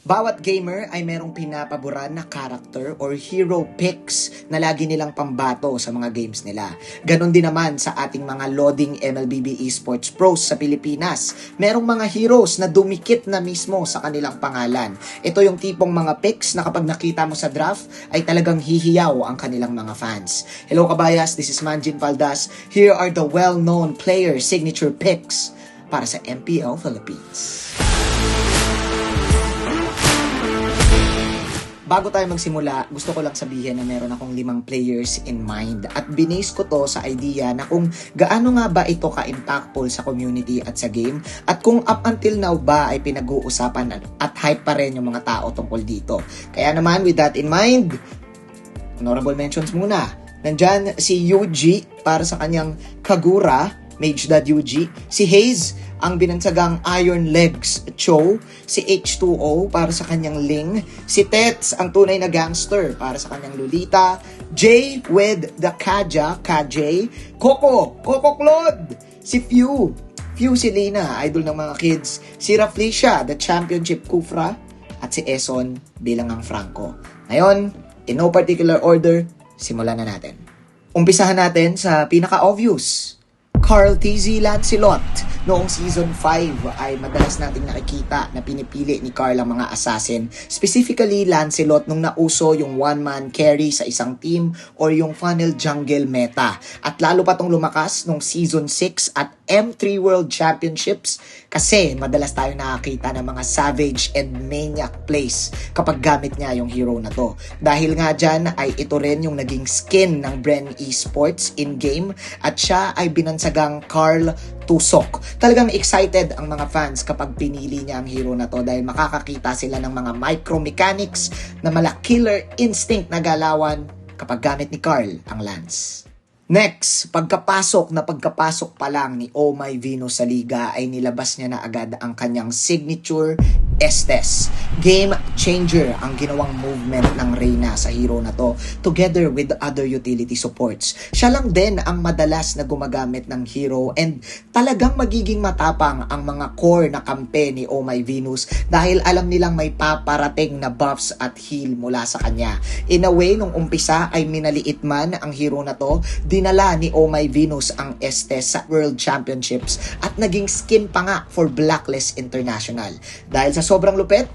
Bawat gamer ay merong pinapaboran na character or hero picks na lagi nilang pambato sa mga games nila. Ganon din naman sa ating mga loading MLBB Esports Pros sa Pilipinas. Merong mga heroes na dumikit na mismo sa kanilang pangalan. Ito yung tipong mga picks na kapag nakita mo sa draft ay talagang hihiyaw ang kanilang mga fans. Hello kabayas, this is Manjin Valdas. Here are the well-known player signature picks para sa MPL Philippines. Bago tayo magsimula, gusto ko lang sabihin na meron akong limang players in mind at binase ko to sa idea na kung gaano nga ba ito ka-impactful sa community at sa game at kung up until now ba ay pinag-uusapan at hype pa rin yung mga tao tungkol dito. Kaya naman, with that in mind, honorable mentions muna. Nandyan si Yuji para sa kanyang Kagura, Mage Dad Yuji. Si Haze, ang binansagang Iron Legs Cho, si H2O para sa kanyang Ling, si Tets, ang tunay na gangster para sa kanyang Lolita, Jay with the Kaja, KJ, Coco, Coco Claude, si Few, Few si Lina, idol ng mga kids, si Raflesia, the championship Kufra, at si Eson bilang ang Franco. Ngayon, in no particular order, simulan na natin. Umpisahan natin sa pinaka-obvious. Carl TZ Lancelot noong season 5 ay madalas nating nakikita na pinipili ni Carl ang mga assassin. Specifically, Lancelot nung nauso yung one-man carry sa isang team or yung funnel jungle meta. At lalo pa tong lumakas nung season 6 at M3 World Championships kasi madalas tayo nakakita ng mga savage and maniac plays kapag gamit niya yung hero na to. Dahil nga dyan ay ito rin yung naging skin ng Bren Esports in-game at siya ay binansagang Carl Tusok. Talagang excited ang mga fans kapag pinili niya ang hero na to dahil makakakita sila ng mga micro mechanics na mala killer instinct na galawan kapag gamit ni Carl ang lance. Next, pagkapasok na pagkapasok pa lang ni Oh Venus sa liga ay nilabas niya na agad ang kanyang signature Estes. Game changer ang ginawang movement ng Reyna sa hero na to together with other utility supports. Siya lang din ang madalas na gumagamit ng hero and talagang magiging matapang ang mga core na kampe ni Oh My Venus dahil alam nilang may paparating na buffs at heal mula sa kanya. In a way, nung umpisa ay minaliit man ang hero na to, dinala ni Oh My Venus ang Estes sa World Championships at naging skin pa nga for Blacklist International. Dahil sa sobrang lupit,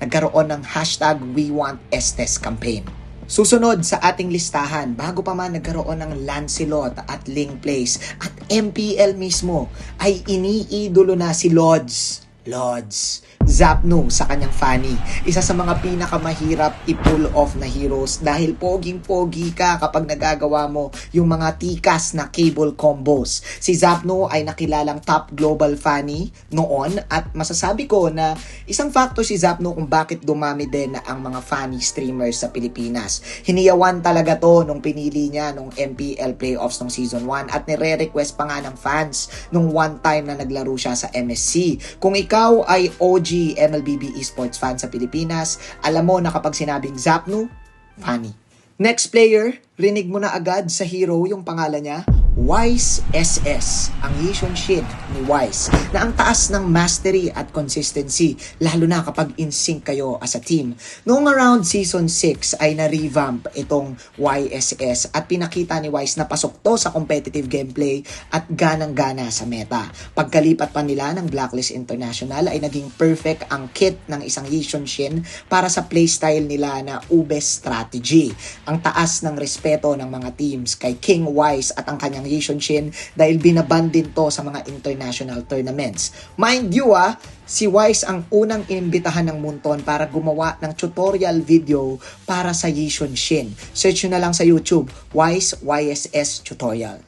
nagkaroon ng hashtag We Want Estes campaign. Susunod sa ating listahan, bago pa man nagkaroon ng Lancelot at Ling Place at MPL mismo, ay iniidolo na si Lods. Lods. Zapno sa kanyang Fanny. Isa sa mga pinakamahirap i-pull off na heroes dahil poging-pogi ka kapag nagagawa mo yung mga tikas na cable combos. Si Zapno ay nakilalang top global Fanny noon at masasabi ko na isang factor si Zapno kung bakit dumami din ang mga Fanny streamers sa Pilipinas. Hiniyawan talaga to nung pinili niya nung MPL playoffs ng season 1 at nire-request pa nga ng fans nung one time na naglaro siya sa MSC. Kung ikaw ay OG MLBB esports fan sa Pilipinas, alam mo na kapag sinabing Zapnu, funny. Next player, rinig mo na agad sa hero yung pangalan niya, Wise SS, ang Yishun Shin ni Wise, na ang taas ng mastery at consistency, lalo na kapag in sync kayo as a team. Noong around season 6 ay na-revamp itong YSS at pinakita ni Wise na pasok to sa competitive gameplay at ganang-gana sa meta. Pagkalipat pa nila ng Blacklist International ay naging perfect ang kit ng isang Yishun Shin para sa playstyle nila na Ube strategy. Ang taas ng respeto ng mga teams kay King Wise at ang kanyang Yishun Shin dahil binaban din to sa mga international tournaments. Mind you ah, si Wise ang unang inimbitahan ng Munton para gumawa ng tutorial video para sa Yishun Shin. Search nyo na lang sa YouTube, Wise YSS Tutorial.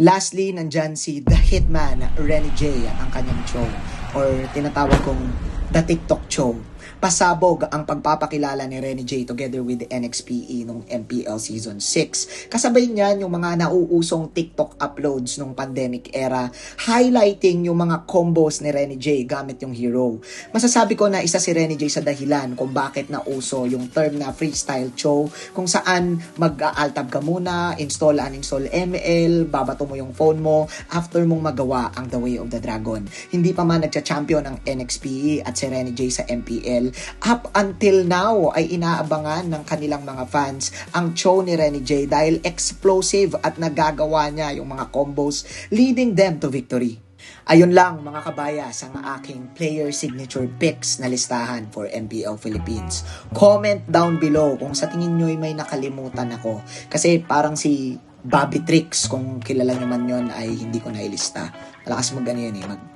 Lastly, nandyan si The Hitman, Renny J, ang kanyang show. Or tinatawag kong The TikTok Show pasabog ang pagpapakilala ni Renny J together with the NXPE nung MPL Season 6. Kasabay niyan yung mga nauusong TikTok uploads nung pandemic era, highlighting yung mga combos ni Renny J gamit yung hero. Masasabi ko na isa si Renny J sa dahilan kung bakit nauso yung term na freestyle show, kung saan mag-aaltab ka muna, install, uninstall ML, babato mo yung phone mo, after mong magawa ang The Way of the Dragon. Hindi pa man nagcha-champion ang NXPE at si Renny J sa MPL, up until now ay inaabangan ng kanilang mga fans ang show ni Renny J dahil explosive at nagagawa niya yung mga combos leading them to victory. Ayun lang mga kabayas ang aking player signature picks na listahan for MPL Philippines. Comment down below kung sa tingin nyo ay may nakalimutan ako. Kasi parang si Bobby Tricks, kung kilala nyo man yon ay hindi ko nailista. Malakas mag ano yan eh, mag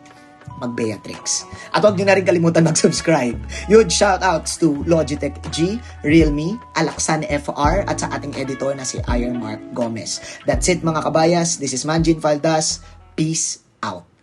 mag Beatrix. At huwag nyo na rin kalimutan mag-subscribe. Huge shoutouts to Logitech G, Realme, Alaksan FR, at sa ating editor na si Iron Mark Gomez. That's it mga kabayas. This is Manjin Faldas. Peace out.